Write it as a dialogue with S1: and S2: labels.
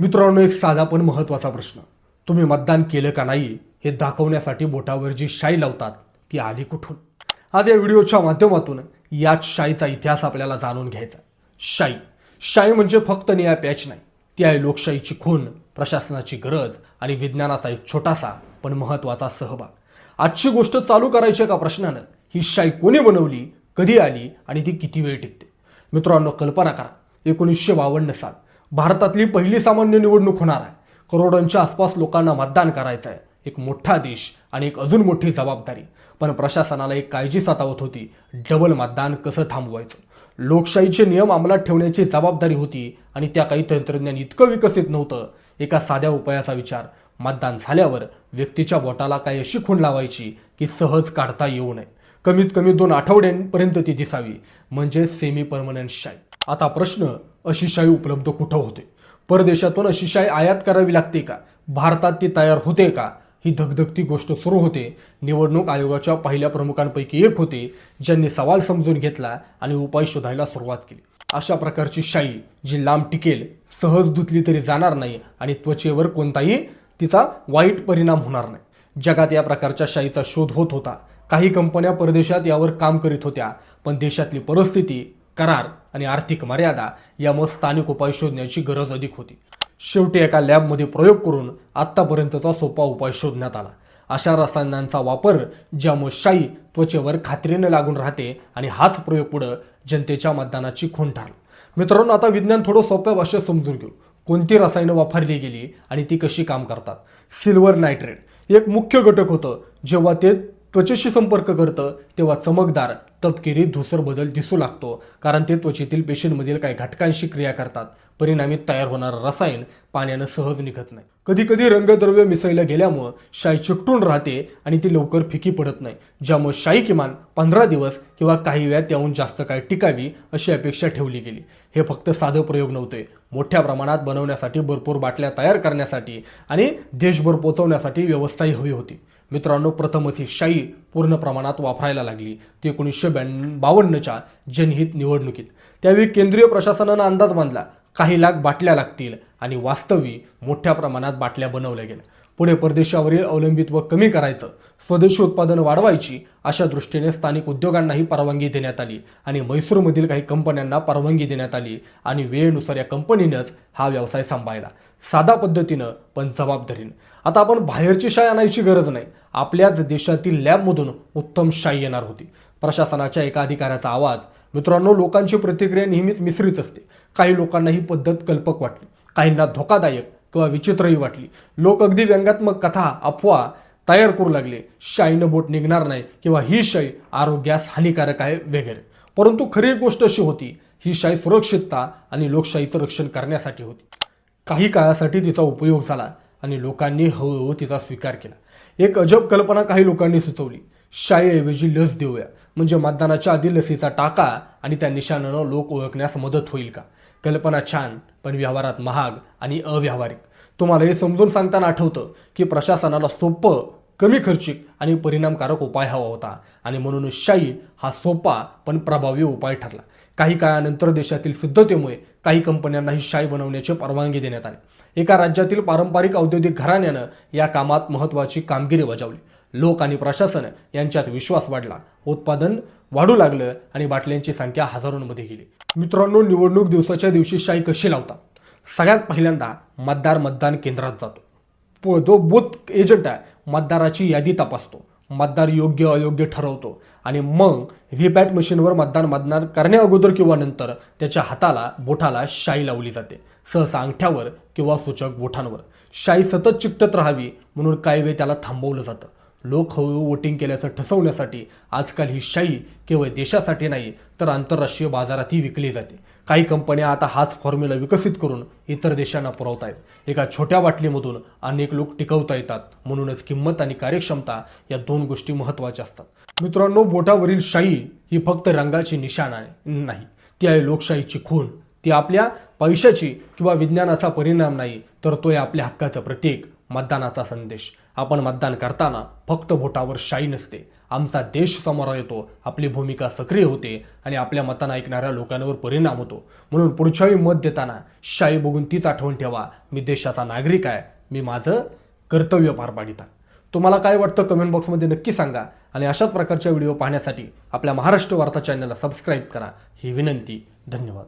S1: मित्रांनो एक साधा पण महत्त्वाचा प्रश्न. तुम्ही मतदान केलं का नाही हे दाखवण्यासाठी बोटावर जी शाई लावतात ती आली कुठून? आज या व्हिडिओच्या माध्यमातून याच शाईचा इतिहास आपल्याला जाणून घ्यायचा शाई. शाई म्हणजे फक्त निया पॅच नाही ती आहे लोकशाहीची खून प्रशासनाची गरज आणि विज्ञानाचा एक छोटासा पण महत्त्वाचा सहभाग. आजची गोष्ट चालू करायची का प्रश्नानं? ही शाई कोणी बनवली कधी आली आणि ती किती वेळ टिकते? मित्रांनो कल्पना करा. एकोणीसशे बावन्न साल. भारतातली पहिली सामान्य निवडणूक होणार आहे. करोडांच्या आसपास लोकांना मतदान करायचं आहे. एक मोठा देश आणि एक अजून मोठी जबाबदारी. पण प्रशासनाला एक काळजी सतावत होती. डबल मतदान कसं थांबवायचं? लोकशाहीचे नियम अंमलात ठेवण्याची जबाबदारी होती आणि त्या काही तंत्रज्ञान इतकं विकसित नव्हतं. एका साध्या उपायाचा विचार. मतदान झाल्यावर व्यक्तीच्या बोटाला काही अशी खूण लावायची की सहज काढता येऊ नये. कमीत कमी दोन आठवड्यांपर्यंत ती दिसावी. म्हणजे सेमी परमनंट शाही आता प्रश्न अशी शाई उपलब्ध कुठं होते? परदेशातून अशी शाई आयात करावी लागते का? भारतात ती तयार होते का? ही धगधगती गोष्ट सुरू होते. निवडणूक आयोगाच्या पहिल्या प्रमुखांपैकी एक होते ज्यांनी सवाल समजून घेतला आणि उपाय शोधायला सुरुवात केली. अशा प्रकारची शाई जी लांब टिकेल सहज धुतली तरी जाणार नाही आणि त्वचेवर कोणताही तिचा वाईट परिणाम होणार नाही. जगात या प्रकारच्या शाईचा शोध होत होता. काही कंपन्या परदेशात यावर काम करीत होत्या पण देशातली परिस्थिती करार आणि आर्थिक मर्यादा यामुळे स्थानिक उपाय शोधण्याची गरज अधिक होती. शेवटी एका लॅबमध्ये प्रयोग करून आत्तापर्यंतचा सोपा उपाय शोधण्यात आला. अशा रसायनांचा वापर ज्यामुळे शाई त्वचेवर खात्रीने लागून राहते आणि हाच प्रयोग पुढं जनतेच्या मतदानाची खूण ठरला. मित्रांनो आता विज्ञान थोडं सोप्या भाषेत समजून घेऊ. कोणती रसायनं वापरली गेली आणि ती कशी काम करतात? Silver nitrate. एक मुख्य घटक होतं जेव्हा ते त्वचेशी संपर्क करतं तेव्हा चमकदार तपकिरी धुसर बदल दिसू लागतो. कारण ते त्वचेतील पेशींमधील काही घटकांशी क्रिया करतात. परिणामी तयार होणारं रसायन पाण्यानं सहज निघत नाही. कधी कधी रंगद्रव्य मिसळलं गेल्यामुळं शाई चिकटून राहते आणि ती लवकर फिकी पडत नाही. ज्यामुळे शाई किमान पंधरा दिवस किंवा काही वेळा त्याहून जास्त काळ टिकावी अशी अपेक्षा ठेवली गेली. हे फक्त साधं प्रयोग नव्हते. मोठ्या प्रमाणात बनवण्यासाठी भरपूर बाटल्या तयार करण्यासाठी आणि देशभर पोचवण्यासाठी व्यवस्थाही हवी होती. मित्रांनो प्रथमच ही शाई पूर्ण प्रमाणात वापरायला लागली. ती एकोणीसशे ब्याण्णव बावन्नच्या जनहित निवडणुकीत. त्यावेळी केंद्रीय प्रशासनानं अंदाज बांधला काही लाख बाटल्या लागतील आणि वास्तवी मोठ्या प्रमाणात बाटल्या बनवल्या गेल्या. पुढे परदेशावरील अवलंबित्व कमी करायचं स्वदेशी उत्पादनं वाढवायची अशा दृष्टीने स्थानिक उद्योगांनाही परवानगी देण्यात आली आणि म्हैसूरमधील काही कंपन्यांना परवानगी देण्यात आली आणि वेळेनुसार या कंपनीनंच हा व्यवसाय सांभाळला. साधा पद्धतीनं पण जबाबदारीनं. आता आपण बाहेरची शाई आणायची गरज नाही. आपल्याच देशातील लॅबमधून उत्तम शाई येणार होती. प्रशासनाच्या एका अधिकाऱ्याचा आवाज मित्रांनो लोकांची प्रतिक्रिया नेहमीच मिश्रित असते. काही लोकांना ही पद्धत कल्पक वाटली. काहींना धोकादायक किंवा विचित्रही वाटली. लोक अगदी व्यंगात्मक कथा अफवा तयार करू लागले. शाईनं बोट निघणार नाही किंवा ही शाई आरोग्यास हानिकारक आहे वगैरे. परंतु खरी गोष्ट अशी होती ही शाई सुरक्षितता आणि लोकशाहीचं रक्षण करण्यासाठी होती. काही काळासाठी तिचा उपयोग झाला आणि लोकांनी हळूहळू तिचा स्वीकार केला. एक अजब कल्पना काही लोकांनी सुचवली. शाईऐवजी लस देऊया. म्हणजे मतदानाच्या आधी लसीचा टाका आणि त्या निशाणानं लोक ओळखण्यास मदत होईल का? कल्पना छान पण व्यवहारात महाग आणि अव्यावहारिक. तुम्हाला हे समजून सांगताना आठवतं की प्रशासनाला सोपं कमी खर्चिक आणि परिणामकारक उपाय हवा होता. आणि म्हणून शाई हा सोपा पण प्रभावी उपाय ठरला. काही काळानंतर देशातील सिद्धतेमुळे काही कंपन्यांना ही शाई बनवण्याची परवानगी देण्यात आली. एका राज्यातील पारंपरिक औद्योगिक घराण्यानं या कामात महत्त्वाची कामगिरी बजावली. लोक आणि प्रशासन यांच्यात विश्वास वाढला. उत्पादन वाढू लागलं आणि बाटल्यांची संख्या हजारोंमध्ये गेली. मित्रांनो निवडणूक दिवसाच्या दिवशी शाई कशी लावतात सगळ्यात पहिल्यांदा मतदार मतदान केंद्रात जातो. प- जो बूथ एजंट आहे. मतदाराची यादी तपासतो. मतदार योग्य अयोग्य ठरवतो. आणि मग व्हीपॅट मशीनवर मतदान मतदान करण्या अगोदर किंवा नंतर त्याच्या हाताला बोठाला शाई लावली जाते. सहसा अंगठ्यावर किंवा सूचक बोटांवर. शाई सतत चिकटत राहावी म्हणून काही वेळ त्याला थांबवलं जातं. लोक हळूहळू वोटिंग केल्याचं ठसवण्यासाठी आजकाल ही शाई केवळ देशासाठी नाही तर आंतरराष्ट्रीय बाजारातही विकली जाते. काही कंपन्या आता हाच फॉर्म्युला विकसित करून इतर देशांना पुरवत आहेत एका छोट्या बाटलीमधून अनेक लोक टिकवता येतात. म्हणूनच किंमत आणि कार्यक्षमता या दोन गोष्टी महत्त्वाच्या असतात. मित्रांनो बोटावरील शाई ही फक्त रंगाची निशाण आहे नाही. ती आहे लोकशाहीची खूण. ती आपल्या पैशाची किंवा विज्ञानाचा परिणाम नाही तर तो आहे आपल्या हक्काचं प्रतीक. मतदानाचा संदेश. आपण मतदान करताना फक्त भोटावर शाई नसते. आमचा देश समोर येतो आपली भूमिका सक्रिय होते आणि आपल्या मतांना ऐकणाऱ्या लोकांवर परिणाम होतो. म्हणून पुढच्या वेळी मत देताना शाई बघून तीच आठवण ठेवा मी देशाचा नागरिक आहे मी माझं कर्तव्य पार पाडित आहे. तुम्हाला काय वाटतं कमेंट बॉक्समध्ये नक्की सांगा आणि अशाच प्रकारच्या व्हिडिओ पाहण्यासाठी आपल्या महाराष्ट्र वार्ता चॅनलला सबस्क्राईब करा. ही विनंती धन्यवाद.